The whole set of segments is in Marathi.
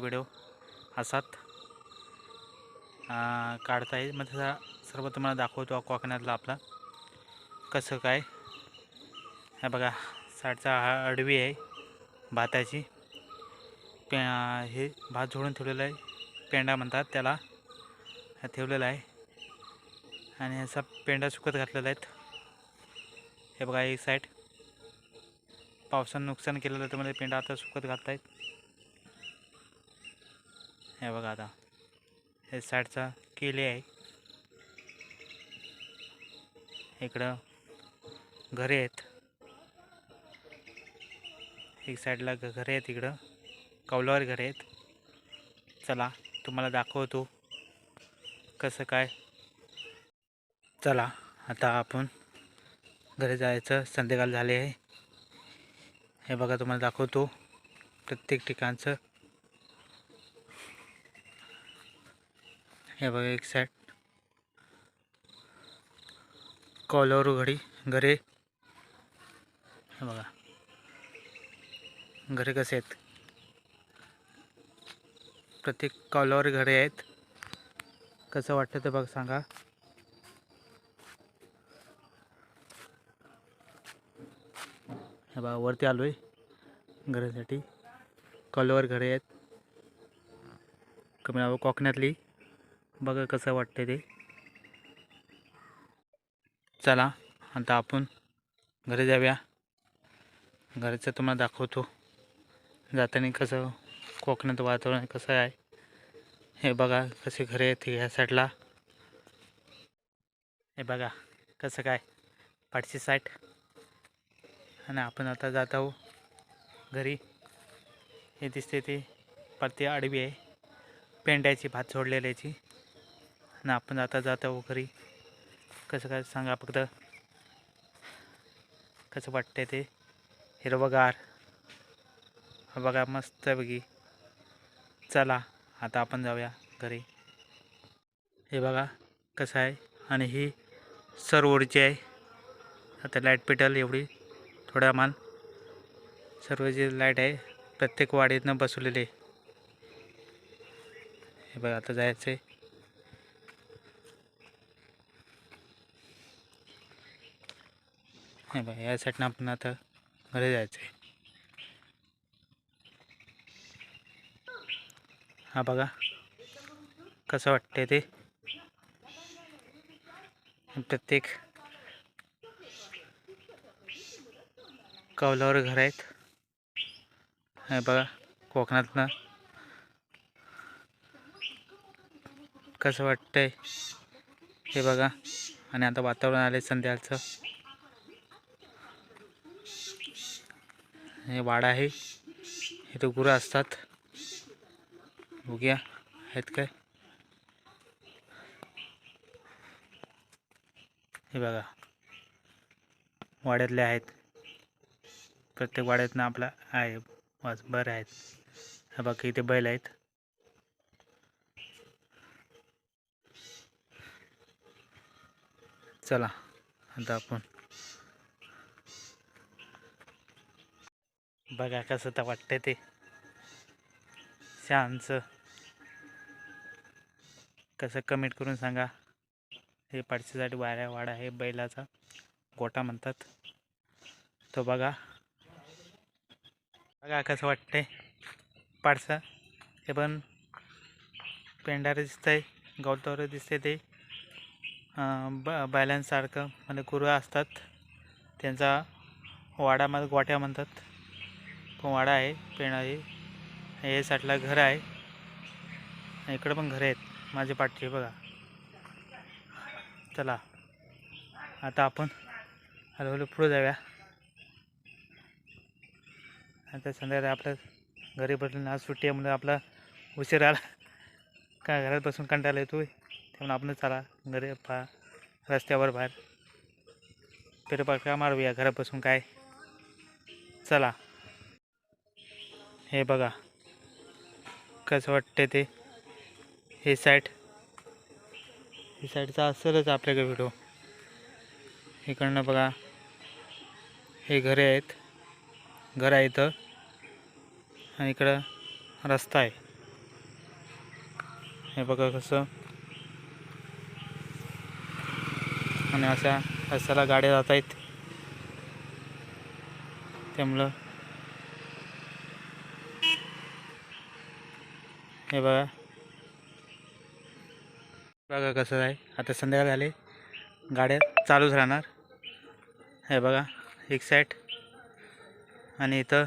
व्हिडिओ असात काढता येईल मग तसा सर्व तुम्हाला दाखवतो कोकणातला आपला. कसं काय? हे बघा साईडचा हा अडवी आहे भाताची. पे हे भात झोडून ठेवलेलं आहे. पेंडा म्हणतात त्याला. ठेवलेला आहे. आणि असा पेंडा सुकत घातलेला आहेत. हे बघा एक साईड पावसानं नुकसान केलेलं तर मला पेंडा आता सुकत घालतायत हे बघा आता. हे साईडचा केले आहे. इकडं घरे आहेत. एक साईडला घरे आहेत इकडं. कौलावर घरे आहेत. चला तुम्हाला दाखवतो कसं काय. चला आता आपण घरी जायचं. संध्याकाळ झाले आहे. हे बघा तुम्हाला दाखवतो प्रत्येक ठिकाणचं. हे बघा एक सॅट कॉलवर घडी घरे. हे बघा. घरे कसे आहेत? प्रत्येक कॉलवर घरे आहेत. कसं वाटतं ते बघ सांगा. हे बघा वरती आलो आहे घरासाठी. कॉलवर घरे आहेत. कमी नाव कोकणातली. बघा कसं वाटतं ते. चला आता आपण घरी जाऊया. घरचं तुम्हाला दाखवतो. जाताना कसं कोकणात वातावरण कसं आहे. हे बघा कसे घरे आहेत ह्या साईडला हे बघा कसं काय पाठची साईड आणि आपण आता जात आहो घरी. हे दिसते ते परती आडवी आहे. पेंड्याची भात सोडलेल्याची आणि आपण आता जात आहो घरी कसं काय सांगा फक्त. कसं वाटतंय ते. हिरवगार. बघा मस्त बघी चला आता आपण जाऊया घरी. हे बघा कसं आहे. आणि ही सरवरची आहे. आता लाइट पेटल एवढी. थोडा मान. सर्व लाइट आहे. प्रत्येक वाडीतनं बसवलेले आहे. हे बघा आता जायचं आहे नाही बघा या साईडनं आपण आता घरी जायचं आहे हा बघा कसं वाटतंय ते? प्रत्येक कौलावर घर आहेत. हे बघा कोकणातनं. कसं वाटतंय? हे बघा आणि आता वातावरण आले संध्याकाळचं हे वाडा आहे. इथं गुरं असतात. बघूया आहेत काय. हे बघा. वाड्यातले आहेत. प्रत्येक वाड्यातनं आपला आहे. वाच बरं आहेत. हा बघा इथे बैल आहेत. चला आता आपण बघा कसं तर वाटतं ते. शहानचं कसं कमेंट करून सांगा. हे पाडशीसाठी वाऱ्या वाडा आहे बैलाचा. गोटा म्हणतात. तो बघा. बघा कसं वाटतंय. पाडसा. हे पण पेंढारं दिसतंय गवतावर दिसते ते. ब बैलांसारखं. म्हणजे गुरु असतात. त्यांचा वाडा गोट्या म्हणतात. पोवाडा आहे पेण आहे हे साठला घर आहे. इकडं पण घर आहेत माझे पाठचे बघा. चला आता आपण हळूहळू पुढे जाऊया. आता संध्याकाळी आपलं घरी बसलं आज सुट्टी आहे म्हणून आपला उशीर आला. काय घरात बसून कंटाळा येतो त्यामुळे आपण चला घरी पा रस्त्यावर बाहेर. फेरफटका मारूया घरात बसून काय? चला. हे बघा. कसं वाटते ते? हे साईड ही साईडचा असेलच आपल्याकडे व्हिडिओ इकडनं बघा. हे घरे आहेत. घर आहे इथं. आणि इकडं रस्ता आहे. हे बघा कसं. आणि अशा रस्त्याला गाड्या जात आहेत त्यामुळं हे बघा. बघा कसं आहे. आता संध्याकाळ झाले. गाड्या चालूच राहणार. हे बघा एक साईड आणि इथं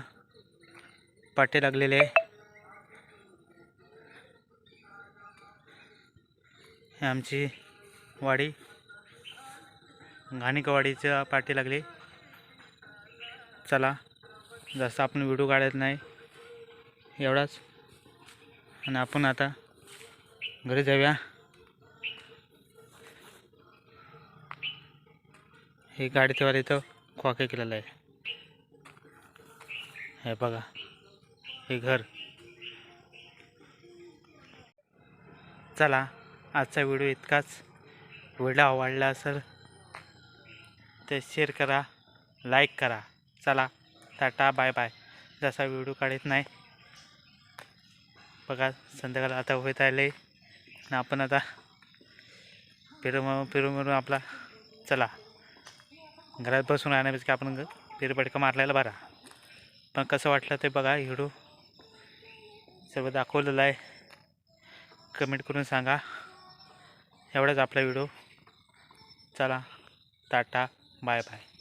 पाटे लागलेले आहे. हे आमची वाडी. घाणिकवाडीच्या पाठी लागली. चला जास्त आपण व्हिडिओ काढत नाही. एवढाच. आणि आपण आता घरी जाऊया. हे गाडी तेव्हा इथं खोके केलेलं आहे. हे बघा हे घर. चला आजचा व्हिडिओ इतकाच. व्हिडिओ आवडला असेल तर शेअर करा लाईक करा. चला टाटा बाय बाय जसा व्हिडिओ काढत नाही बघा संध्याकाळ आता होत आले आणि आपण आता फिरून फिरून फिरून आपला चला. घरात बसून राहण्यापेक्षा आपण ग- मारलेला बरा. पण कसं वाटलं ते बघा व्हिडिओ. सर्व दाखवलेलं आहे. कमेंट करून सांगा. एवढाच आपला व्हिडिओ. चला टाटा बाय बाय